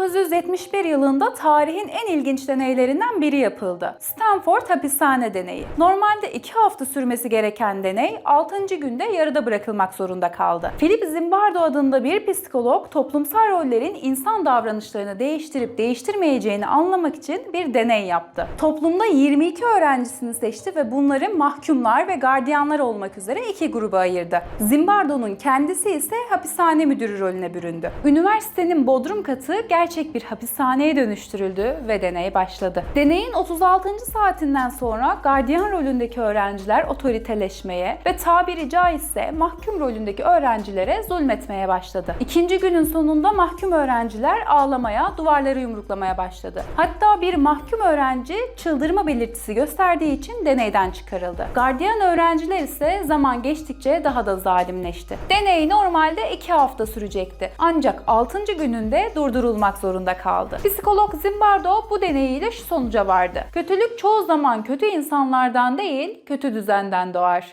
1971 yılında tarihin en ilginç deneylerinden biri yapıldı. Stanford hapishane deneyi. Normalde 2 hafta sürmesi gereken deney 6. günde yarıda bırakılmak zorunda kaldı. Philip Zimbardo adında bir psikolog toplumsal rollerin insan davranışlarını değiştirip değiştirmeyeceğini anlamak için bir deney yaptı. Toplumda 22 öğrencisini seçti ve bunları mahkumlar ve gardiyanlar olmak üzere iki gruba ayırdı. Zimbardo'nun kendisi ise hapishane müdürü rolüne büründü. Üniversitenin bodrum katı gerçek bir hapishaneye dönüştürüldü ve deney başladı. Deneyin 36. saatinden sonra gardiyan rolündeki öğrenciler otoriteleşmeye ve tabiri caizse mahkum rolündeki öğrencilere zulmetmeye başladı. İkinci günün sonunda mahkum öğrenciler ağlamaya, duvarları yumruklamaya başladı. Hatta bir mahkum öğrenci çıldırma belirtisi gösterdiği için deneyden çıkarıldı. Gardiyan öğrenciler ise zaman geçtikçe daha da zalimleşti. Deney normalde 2 hafta sürecekti. Ancak 6. gününde durdurulmak zorunda kaldı. Psikolog Zimbardo bu deneyiyle şu sonuca vardı. Kötülük çoğu zaman kötü insanlardan değil, kötü düzenden doğar.